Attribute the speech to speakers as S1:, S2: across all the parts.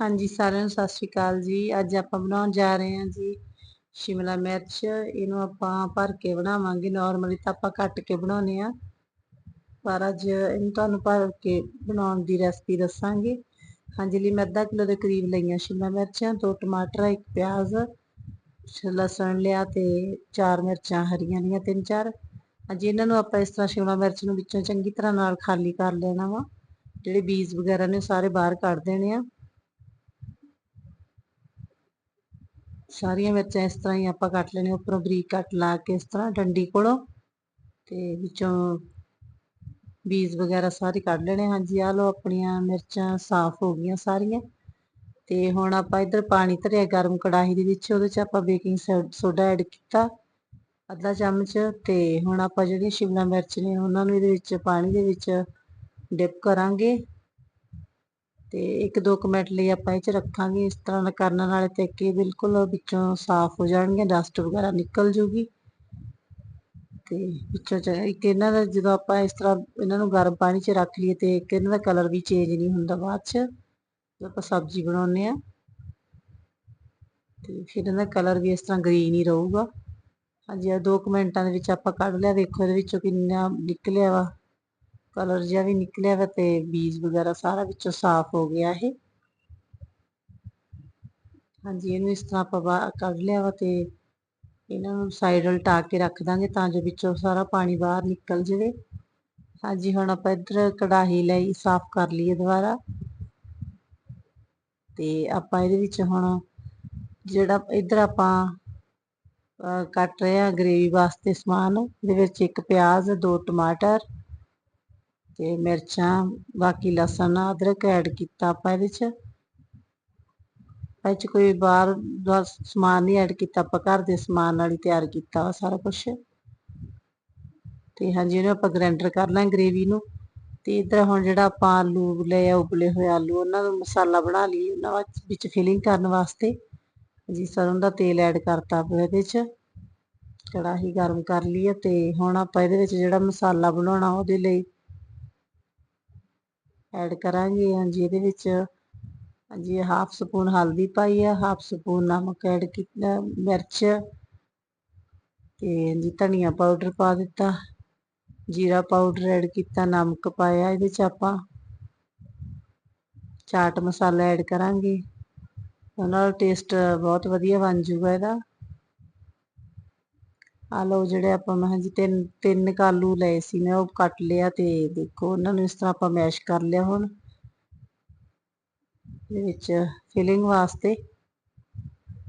S1: ਹਾਂਜੀ, ਸਾਰਿਆਂ ਨੂੰ ਸਤਿ ਸ਼੍ਰੀ ਅਕਾਲ ਜੀ। ਅੱਜ ਆਪਾਂ ਬਣਾਉਣ ਜਾ ਰਹੇ ਹਾਂ ਜੀ ਸ਼ਿਮਲਾ ਮਿਰਚ। ਇਹਨੂੰ ਆਪਾਂ ਭਰ ਕੇ ਬਣਾਵਾਂਗੇ। ਨਾਰਮਲੀ ਤਾਂ ਆਪਾਂ ਕੱਟ ਕੇ ਬਣਾਉਨੇ ਆ ਪਰ ਅੱਜ ਇਹਨੂੰ ਤੁਹਾਨੂੰ ਭਰ ਕੇ ਬਣਾਉਣ ਦੀ ਰੈਸਪੀ ਦੱਸਾਂਗੇ। ਹਾਂਜੀ, ਲਈ ਮੈਂ ਅੱਧਾ ਕਿਲੋ ਦੇ ਕਰੀਬ ਲਈਆਂ ਸ਼ਿਮਲਾ ਮਿਰਚਾਂ, ਦੋ ਟਮਾਟਰ, ਇੱਕ ਪਿਆਜ਼, ਲਸਣ ਲਿਆ ਤੇ ਚਾਰ ਮਿਰਚਾਂ ਹਰੀਆਂ ਲੀਆਂ ਤਿੰਨ ਚਾਰ। ਹਾਂਜੀ, ਇਹਨਾਂ ਨੂੰ ਆਪਾਂ ਇਸ ਤਰ੍ਹਾਂ ਸ਼ਿਮਲਾ ਮਿਰਚ ਨੂੰ ਵਿੱਚੋਂ ਚੰਗੀ ਤਰ੍ਹਾਂ ਨਾਲ ਖਾਲੀ ਕਰ ਲੈਣਾ ਵਾ। ਜਿਹੜੇ ਬੀਜ ਵਗੈਰਾ ਨੇ ਸਾਰੇ ਬਾਹਰ ਕੱਢ ਦੇਣੇ ਆ। ਸਾਰੀਆਂ ਮਿਰਚਾਂ ਇਸ ਤਰ੍ਹਾਂ ਹੀ ਆਪਾਂ ਕੱਟ ਲੈਣੇ ਉੱਪਰੋਂ ਬਰੀਕ ਕੱਟ ਲਾ ਕੇ ਇਸ ਤਰ੍ਹਾਂ ਡੰਡੀ ਕੋਲੋਂ ਤੇ ਵਿੱਚੋਂ ਬੀਜ ਵਗੈਰਾ ਸਾਰੇ ਕੱਢ ਲੈਣੇ। ਹਾਂਜੀ ਆ ਲੋ ਆਪਣੀਆਂ ਮਿਰਚਾਂ ਸਾਫ਼ ਹੋ ਗਈਆਂ ਸਾਰੀਆਂ। ਤੇ ਹੁਣ ਆਪਾਂ ਇੱਧਰ ਪਾਣੀ ਧਰਿਆ ਗਰਮ ਕੜਾਹੀ ਦੇ ਵਿੱਚ, ਉਹਦੇ 'ਚ ਆਪਾਂ ਬੇਕਿੰਗ ਸੋਡਾ ਐਡ ਕੀਤਾ, ਅੱਧਾ ਚਮਚ। ਤੇ ਹੁਣ ਆਪਾਂ ਜਿਹੜੀਆਂ ਸ਼ਿਮਲਾ ਮਿਰਚ ਨੇ, ਉਹਨਾਂ ਨੂੰ ਇਹਦੇ ਵਿੱਚ, ਪਾਣੀ ਦੇ ਵਿੱਚ ਡਿਪ ਕਰਾਂਗੇ। ਤੇ ਇੱਕ ਦੋ ਕੁ ਮਿੰਟ ਲਈ ਆਪਾਂ ਇਹ ਚ ਰੱਖਾਂਗੇ, ਇਸ ਤਰ੍ਹਾਂ ਕਰਨ ਨਾਲ ਤੇ ਕਿ ਬਿਲਕੁਲ ਵਿੱਚੋਂ ਸਾਫ਼ ਹੋ ਜਾਣਗੇ ਡਸਟ ਵਗੈਰਾ ਨਿਕਲ ਜੂਗੀ। ਤੇ ਵਿੱਚੋਂ ਇੱਕ ਇਹਨਾਂ ਦਾ ਜਦੋਂ ਆਪਾਂ ਇਸ ਤਰ੍ਹਾਂ ਇਹਨਾਂ ਨੂੰ ਗਰਮ ਪਾਣੀ 'ਚ ਰੱਖ ਲਈਏ ਤੇ ਇੱਕ ਇਹਨਾਂ ਦਾ ਕਲਰ ਵੀ ਚੇਂਜ ਨਹੀਂ ਹੁੰਦਾ ਬਾਅਦ 'ਚ, ਜਦੋਂ ਆਪਾਂ ਸਬਜ਼ੀ ਬਣਾਉਂਦੇ ਆ ਤੇ ਫਿਰ ਇਹਨਾਂ ਦਾ ਕਲਰ ਵੀ ਇਸ ਤਰ੍ਹਾਂ ਗ੍ਰੀਨ ਹੀ ਰਹੂਗਾ। ਹਾਂਜੀ ਆ 2 ਮਿੰਟਾਂ ਦੇ ਵਿੱਚ ਆਪਾਂ ਕੱਢ ਲਿਆ ਦੇਖੋ ਇਹਦੇ ਵਿੱਚੋਂ ਕਿੰਨਾ ਨਿਕਲਿਆ ਵਾ। ਕਲਰ ਜਿਹਾ ਵੀ ਨਿਕਲਿਆ ਵਾ ਤੇ ਬੀਜ ਵਗੈਰਾ ਸਾਰਾ ਵਿੱਚੋਂ ਸਾਫ਼ ਹੋ ਗਿਆ ਹੈ ਹਾਂਜੀ, ਇਹਨੂੰ ਇਸ ਤਰ੍ਹਾਂ ਆਪਾਂ ਕੱਢ ਲਿਆ ਵਾ ਤੇ ਇਹਨਾਂ ਨੂੰ ਸਾਈਡ ਉਲਟਾ ਕੇ ਰੱਖ ਦਾਂਗੇ ਤਾਂ ਜੋ ਵਿੱਚੋਂ ਸਾਰਾ ਪਾਣੀ ਬਾਹਰ ਨਿਕਲ ਜਾਵੇ। ਹਾਂਜੀ, ਹੁਣ ਆਪਾਂ ਇੱਧਰ ਕੜਾਹੀ ਲਈ ਸਾਫ਼ ਕਰ ਲਈਏ ਦੁਬਾਰਾ। ਤੇ ਆਪਾਂ ਇਹਦੇ ਵਿੱਚ ਹੁਣ ਜਿਹੜਾ ਇੱਧਰ ਆਪਾਂ ਕੱਟ ਰਹੇ ਆ ਗ੍ਰੇਵੀ ਵਾਸਤੇ ਸਮਾਨ, ਇਹਦੇ ਵਿੱਚ ਇੱਕ ਪਿਆਜ਼, ਦੋ ਟਮਾਟਰ ਤੇ ਮਿਰਚਾਂ, ਬਾਕੀ ਲਸਣ, ਅਦਰਕ ਐਡ ਕੀਤਾ ਆਪਾਂ ਇਹਦੇ ਚ। ਇਹ ਚ ਕੋਈ ਬਾਹਰ ਦਾ ਸਮਾਨ ਨਹੀਂ ਐਡ ਕੀਤਾ, ਆਪਾਂ ਘਰ ਦੇ ਸਮਾਨ ਨਾਲ ਹੀ ਤਿਆਰ ਕੀਤਾ ਵਾ ਸਾਰਾ ਕੁਝ ਤੇ ਹਾਂਜੀ, ਇਹਨੂੰ ਆਪਾਂ ਗ੍ਰਾਈਂਡਰ ਕਰ ਲਾਂ ਗ੍ਰੇਵੀ ਨੂੰ। ਤੇ ਇਧਰ ਹੁਣ ਜਿਹੜਾ ਆਪਾਂ ਆਲੂ ਲਏ ਆ, ਉਬਲੇ ਹੋਏ ਆਲੂ, ਉਹਨਾਂ ਦਾ ਮਸਾਲਾ ਬਣਾ ਲਈ ਉਹਨਾਂ ਵਿੱਚ ਫਿਲਿੰਗ ਕਰਨ ਵਾਸਤੇ। ਜੀ, ਸਰੋਂ ਦਾ ਤੇਲ ਐਡ ਕਰਤਾ ਆਪਾਂ ਇਹਦੇ ਚ। ਕੜਾਹੀ ਗਰਮ ਕਰ ਲਈ ਤੇ ਹੁਣ ਆਪਾਂ ਇਹਦੇ ਵਿੱਚ ਜਿਹੜਾ ਮਸਾਲਾ ਬਣਾਉਣਾ ਉਹਦੇ ਲਈ ਐਡ ਕਰਾਂਗੇ। ਹਾਂਜੀ, ਇਹਦੇ ਵਿੱਚ ਹਾਂਜੀ ਹਾਫ ਸਪੂਨ ਹਲਦੀ ਪਾਈ ਆ ਹਾਫ ਸਪੂਨ ਨਮਕ ਐਡ ਕੀਤਾ ਮਿਰਚ ਤੇ ਜੀ ਧਨੀਆ ਪਾਊਡਰ ਪਾ ਦਿੱਤਾ। ਜੀਰਾ ਪਾਊਡਰ ਐਡ ਕੀਤਾ, ਨਮਕ ਪਾਇਆ ਇਹਦੇ ਚ ਆਪਾਂ। ਚਾਟ ਮਸਾਲਾ ਐਡ ਕਰਾਂਗੇ। ਉਹਨਾਂ ਦਾ ਟੇਸਟ ਬਹੁਤ ਵਧੀਆ ਬਣ ਜੂਗਾ ਇਹਦਾ। ਆ ਲਓ ਜਿਹੜੇ ਆਪਾਂ ਮੈਂ ਜੀ ਤਿੰਨ ਤਿੰਨ ਕਾਲੂ ਲਏ ਸੀ ਮੈਂ, ਉਹ ਕੱਟ ਲਿਆ ਤੇ ਦੇਖੋ ਉਹਨਾਂ ਨੂੰ ਇਸ ਤਰ੍ਹਾਂ ਆਪਾਂ ਮੈਸ਼ ਕਰ ਲਿਆ ਹੁਣ। ਦੇ ਵਿੱਚ ਫਿਲਿੰਗ ਵਾਸਤੇ।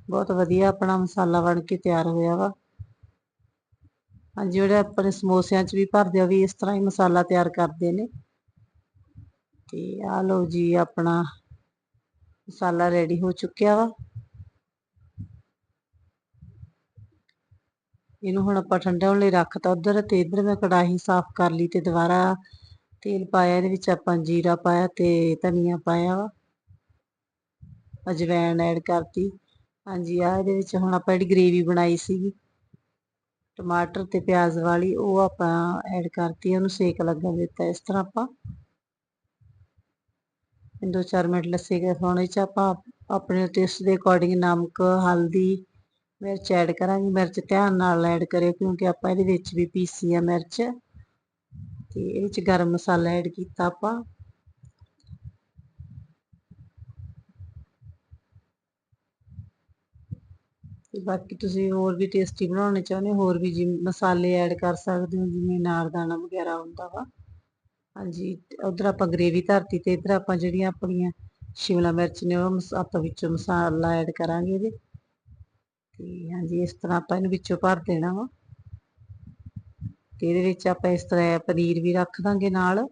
S1: ਬਹੁਤ ਵਧੀਆ ਆਪਣਾ ਮਸਾਲਾ ਬਣ ਕੇ ਤਿਆਰ ਹੋਇਆ ਵਾ। ਹਾਂਜੀ ਜਿਹੜੇ ਆਪਣੇ ਸਮੋਸਿਆਂ 'ਚ ਵੀ ਭਰਦੇ ਆ ਵੀ ਇਸ ਤਰ੍ਹਾਂ ਹੀ ਮਸਾਲਾ ਤਿਆਰ ਕਰਦੇ ਨੇ। ਤੇ ਆ ਲਓ ਜੀ ਆਪਣਾ ਮਸਾਲਾ ਰੈਡੀ ਹੋ ਚੁੱਕਿਆ ਵਾ। ਇਹਨੂੰ ਹੁਣ ਆਪਾਂ ਠੰਡਾ ਹੋਣ ਲਈ ਰੱਖਤਾ ਉਧਰ ਤੇ ਇਧਰ ਮੈਂ ਕੜਾਹੀ ਸਾਫ਼ ਕਰ ਲਈ ਤੇ ਦੁਬਾਰਾ ਤੇਲ ਪਾਇਆ, ਇਹਦੇ ਵਿੱਚ ਆਪਾਂ ਜੀਰਾ ਪਾਇਆ ਤੇ ਧਨੀਆ ਪਾਇਆ ਵਾ। ਅਜਵਾਇਣ ਐਡ ਕਰਤੀ। ਹਾਂਜੀ ਆ ਇਹਦੇ ਵਿੱਚ ਹੁਣ ਆਪਾਂ ਜਿਹੜੀ ਗ੍ਰੇਵੀ ਬਣਾਈ ਸੀਗੀ, ਟਮਾਟਰ ਤੇ ਪਿਆਜ਼ ਵਾਲੀ, ਉਹ ਆਪਾਂ ਐਡ ਕਰਤੀ, ਉਹਨੂੰ ਸੇਕ ਲੱਗਣ ਦਿੱਤਾ ਇਸ ਤਰ੍ਹਾਂ ਆਪਾਂ। ਦੋ ਚਾਰ ਮਿੰਟ ਲੱਸੀ ਗਏ ਹੁਣ ਚ ਆਪਾਂ ਆਪਣੇ ਟੇਸਟ ਦੇ ਅਕੋਰਡਿੰਗ ਨਮਕ, ਹਲਦੀ ਮਿਰਚ ਐਡ ਕਰਾਂਗੇ, ਮਿਰਚ ਧਿਆਨ ਨਾਲ ਐਡ ਕਰਿਓ ਕਿਉਂਕਿ ਆਪਾਂ ਇਹਦੇ ਵਿੱਚ ਵੀ ਪੀਸੀ ਆ ਮਿਰਚ। ਤੇ ਇਹਦੇ ਵਿੱਚ ਗਰਮ ਮਸਾਲਾ ਐਡ ਕੀਤਾ ਆਪਾਂ। ਤੇ ਬਾਕੀ ਤੁਸੀਂ ਹੋਰ ਵੀ ਟੇਸਟੀ ਬਣਾਉਣੇ ਚਾਹੁੰਦੇ ਹੋ, ਹੋਰ ਵੀ ਜੀ ਮਸਾਲੇ ਐਡ ਕਰ ਸਕਦੇ ਹੋ, ਜਿਵੇਂ ਨਾਰਦਾਨਾ ਵਗੈਰਾ ਹੁੰਦਾ ਵਾ। ਹਾਂਜੀ, ਉਧਰ ਆਪਾਂ ਗ੍ਰੇਵੀ ਧਰਤੀ ਤੇ ਇਧਰ ਆਪਾਂ ਜਿਹੜੀਆਂ ਆਪਣੀਆਂ ਸ਼ਿਮਲਾ ਮਿਰਚ ਨੇ ਉਹ ਆਪਾਂ ਵਿੱਚੋਂ ਮਸਾਲਾ ਐਡ ਕਰਾਂਗੇ ਇਹਦੇ। ਤੇ ਹਾਂਜੀ, ਇਸ ਤਰ੍ਹਾਂ ਆਪਾਂ ਇਹਨੂੰ ਵਿੱਚੋਂ ਭਰ ਦੇਣਾ ਵਾ। ਤੇ ਇਹਦੇ ਵਿੱਚ ਆਪਾਂ ਇਸ ਤਰ੍ਹਾਂ ਪਨੀਰ ਵੀ ਰੱਖ ਦਾਂਗੇ ਨਾਲ।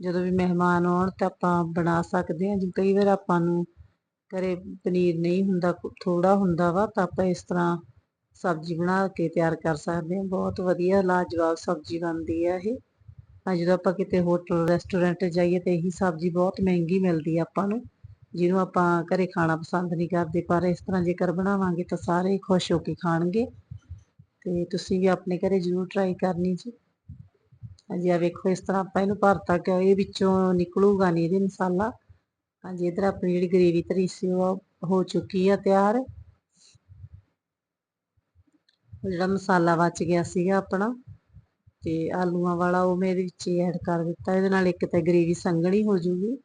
S1: ਜਦੋਂ ਵੀ ਮਹਿਮਾਨ ਆਉਣ ਤਾਂ ਆਪਾਂ ਬਣਾ ਸਕਦੇ ਹਾਂ। ਜਿਵੇਂ ਕਈ ਵਾਰ ਆਪਾਂ ਨੂੰ ਘਰੇ ਪਨੀਰ ਨਹੀਂ ਹੁੰਦਾ ਥੋੜਾ ਹੁੰਦਾ ਵਾ, ਤਾਂ ਆਪਾਂ ਇਸ ਤਰ੍ਹਾਂ ਸਬਜ਼ੀ ਬਣਾ ਕੇ ਤਿਆਰ ਕਰ ਸਕਦੇ ਹਾਂ। ਬਹੁਤ ਵਧੀਆ ਲਾਜਵਾਬ ਸਬਜ਼ੀ ਬਣਦੀ ਹੈ ਇਹ। ਆ ਜਦੋਂ ਆਪਾਂ ਕਿਤੇ ਹੋਟਲ, ਰੈਸਟੋਰੈਂਟ ਜਾਈਏ ਤੇ ਇਹੀ ਸਬਜ਼ੀ ਬਹੁਤ ਮਹਿੰਗੀ ਮਿਲਦੀ ਆ ਆਪਾਂ ਨੂੰ। ਜਿਹਨੂੰ ਆਪਾਂ ਘਰੇ ਖਾਣਾ ਪਸੰਦ ਨਹੀਂ ਕਰਦੇ, ਪਰ ਇਸ ਤਰ੍ਹਾਂ ਜੇਕਰ ਬਣਾਵਾਂਗੇ ਤਾਂ ਸਾਰੇ ਖੁਸ਼ ਹੋ ਕੇ ਖਾਣਗੇ। ਤੇ ਤੁਸੀਂ ਵੀ ਆਪਣੇ ਘਰੇ ਜ਼ਰੂਰ ਟਰਾਈ ਕਰਨੀ ਜੀ। ਹਾਂਜੀ ਆ ਵੇਖੋ, ਇਸ ਤਰ੍ਹਾਂ ਆਪਾਂ ਇਹਨੂੰ ਭਰਤਾ ਕਿ ਇਹ ਵਿੱਚੋਂ ਨਿਕਲੂਗਾ ਨਹੀਂ ਇਹਦੇ ਮਸਾਲਾ। ਹਾਂਜੀ, ਇਧਰ ਆਪਣੀ ਜਿਹੜੀ ਗ੍ਰੇਵੀ ਧਰੀ ਸੀ ਉਹ ਹੋ ਚੁੱਕੀ ਆ ਤਿਆਰ। ਜਿਹੜਾ ਮਸਾਲਾ ਬਚ ਗਿਆ ਸੀਗਾ ਆਪਣਾ, ਤੇ ਆਲੂਆਂ ਵਾਲਾ ਉਹ ਮੈਂ ਇਹਦੇ ਵਿੱਚ ਹੀ ਐਡ ਕਰ ਦਿੱਤਾ। ਇਹਦੇ ਨਾਲ ਇੱਕ ਤਾਂ ਗ੍ਰੇਵੀ ਸੰਘਣੀ ਹੋ ਜੂਗੀ।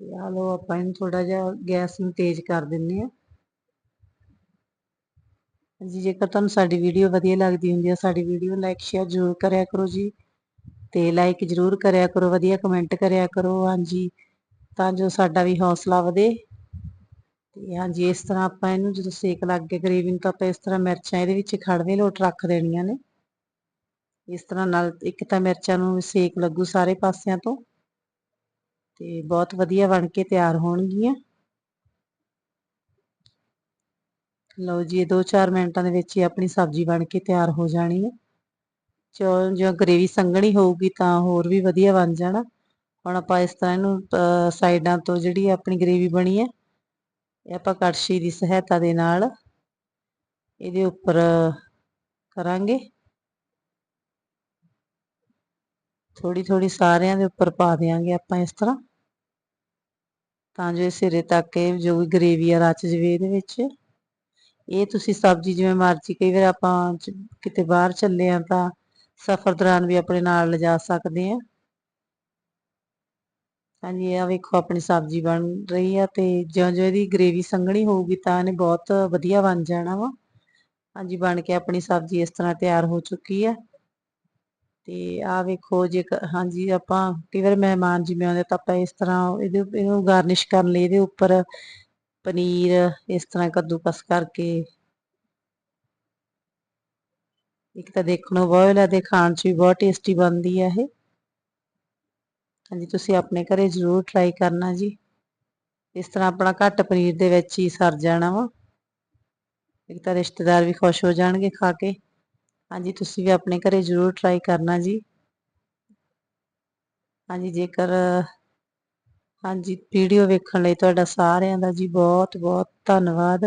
S1: ਤੇ ਆ ਲੋ ਆਪਾਂ ਇਹਨੂੰ ਥੋੜਾ ਜਿਹਾ ਗੈਸ ਨੂੰ ਤੇਜ਼ ਕਰ ਦਿੰਨੇ ਆ ਜੀ ਜੇਕਰ ਤੁਹਾਨੂੰ ਸਾਡੀ ਵੀਡੀਓ ਵਧੀਆ ਲੱਗਦੀ ਹੁੰਦੀ ਹੈ ਸਾਡੀ ਵੀਡੀਓ ਲਾਈਕ, ਸ਼ੇਅਰ ਜ਼ਰੂਰ ਕਰਿਆ ਕਰੋ ਜੀ। ਤੇ ਲਾਈਕ ਜ਼ਰੂਰ ਕਰਿਆ ਕਰੋ, ਵਧੀਆ ਕਮੈਂਟ ਕਰਿਆ ਕਰੋ। ਹਾਂਜੀ, ਤਾਂ ਜੋ ਸਾਡਾ ਵੀ ਹੌਸਲਾ ਵਧੇ। ਤੇ ਹਾਂਜੀ, ਇਸ ਤਰ੍ਹਾਂ ਆਪਾਂ ਇਹਨੂੰ ਜਦੋਂ ਸੇਕ ਲੱਗ ਗਿਆ ਗਰੇਵੀ ਨੂੰ, ਤਾਂ ਆਪਾਂ ਇਸ ਤਰ੍ਹਾਂ ਮਿਰਚਾਂ ਇਹਦੇ ਵਿੱਚ ਖੜਵੇ ਲੋਟ ਰੱਖ ਦੇਣੀਆਂ ਨੇ। ਇਸ ਤਰ੍ਹਾਂ ਨਾਲ ਇੱਕ ਤਾਂ ਮਿਰਚਾਂ ਨੂੰ ਸੇਕ ਲੱਗੂ ਸਾਰੇ ਪਾਸਿਆਂ ਤੋਂ। ਤੇ ਬਹੁਤ ਵਧੀਆ ਬਣ ਕੇ ਤਿਆਰ ਹੋਣਗੀਆਂ। ਲਓ ਜੀ, ਇਹ 2-4 ਮਿੰਟਾਂ ਦੇ ਵਿੱਚ ਹੀ ਆਪਣੀ ਸਬਜ਼ੀ ਬਣ ਕੇ ਤਿਆਰ ਹੋ ਜਾਣੀ ਹੈ। ਚੌਲ ਜੋ ਗ੍ਰੇਵੀ ਸੰਘਣੀ ਹੋਊਗੀ ਤਾਂ ਹੋਰ ਵੀ ਵਧੀਆ ਬਣ ਜਾਣਾ। ਹੁਣ ਆਪਾਂ ਇਸ ਤਰ੍ਹਾਂ ਇਹਨੂੰ ਸਾਈਡਾਂ ਤੋਂ ਜਿਹੜੀ ਆਪਣੀ ਗ੍ਰੇਵੀ ਬਣੀ ਹੈ, ਇਹ ਆਪਾਂ ਕੜਛੀ ਦੀ ਸਹਾਇਤਾ ਦੇ ਨਾਲ ਇਹਦੇ ਉੱਪਰ ਕਰਾਂਗੇ। ਥੋੜੀ ਥੋੜੀ ਸਾਰਿਆਂ ਦੇ ਉੱਪਰ ਪਾ ਦੇਾਂਗੇ ਆਪਾਂ ਇਸ ਤਰ੍ਹਾਂ। ਤਾਂ ਜੋ ਇਹ ਸਿਰੇ ਤੱਕ ਇਹ ਜੋ ਵੀ ਗ੍ਰੇਵੀ ਆ ਰਚ ਜਵੇ ਇਹਦੇ ਵਿੱਚ। ਇਹ ਤੁਸੀਂ ਸਬਜ਼ੀ ਜਿਵੇਂ ਮਰਜ਼ੀ ਕਈ ਵਾਰ ਆਪਾਂ ਕਿਤੇ ਬਾਹਰ ਚੱਲੇ ਆ ਤਾਂ ਸਫ਼ਰ ਦੌਰਾਨ ਵੀ ਆਪਣੇ ਨਾਲ ਲਿਜਾ ਸਕਦੇ ਆ। ਹਾਂਜੀ ਇਹ ਵੇਖੋ ਆਪਣੀ ਸਬਜ਼ੀ ਬਣ ਰਹੀ ਆ ਤੇ ਜਿਉਂ ਜਿਉਂ ਇਹਦੀ ਗ੍ਰੇਵੀ ਸੰਘਣੀ ਹੋਊਗੀ ਤਾਂ ਇਹਨੇ ਬਹੁਤ ਵਧੀਆ ਬਣ ਜਾਣਾ ਵਾ। ਹਾਂਜੀ, ਬਣ ਕੇ ਆਪਣੀ ਸਬਜ਼ੀ ਇਸ ਤਰ੍ਹਾਂ ਤਿਆਰ ਹੋ ਚੁੱਕੀ ਆ। ਤੇ ਆ ਵੇਖੋ ਜੇ ਹਾਂਜੀ, ਆਪਾਂ ਕਈ ਵਾਰ ਮਹਿਮਾਨ ਜਿਵੇਂ ਆਉਂਦੇ ਤਾਂ ਆਪਾਂ ਇਸ ਤਰ੍ਹਾਂ ਇਹਦੇ, ਇਹਨੂੰ ਗਾਰਨਿਸ਼ ਕਰਨ ਲਈ ਇਹਦੇ ਉੱਪਰ ਪਨੀਰ ਇਸ ਤਰ੍ਹਾਂ ਕੱਦੂਕਸ ਕਰਕੇ ਇੱਕ ਤਾਂ ਦੇਖਣ ਨੂੰ ਬਹੁਤ ਲੱਗਦਾ ਖਾਣ 'ਚ ਵੀ ਬਹੁਤ ਟੇਸਟੀ ਬਣਦੀ ਆ ਇਹ। ਹਾਂਜੀ, ਤੁਸੀਂ ਆਪਣੇ ਘਰੇ ਜ਼ਰੂਰ ਟਰਾਈ ਕਰਨਾ ਜੀ। ਇਸ ਤਰ੍ਹਾਂ ਆਪਣਾ ਘੱਟ ਪਨੀਰ ਦੇ ਵਿੱਚ ਹੀ ਸਰ ਜਾਣਾ ਵਾ। ਇੱਕ ਤਾਂ ਰਿਸ਼ਤੇਦਾਰ ਵੀ ਖੁਸ਼ ਹੋ ਜਾਣਗੇ ਖਾ ਕੇ। ਹਾਂਜੀ, ਤੁਸੀਂ ਵੀ ਆਪਣੇ ਘਰੇ ਜ਼ਰੂਰ ਟਰਾਈ ਕਰਨਾ ਜੀ। ਹਾਂਜੀ, ਜੇਕਰ, ਹਾਂਜੀ ਵੀਡੀਓ ਵੇਖਣ ਲਈ ਤੁਹਾਡਾ ਸਾਰਿਆਂ ਦਾ ਜੀ ਬਹੁਤ ਬਹੁਤ ਧੰਨਵਾਦ।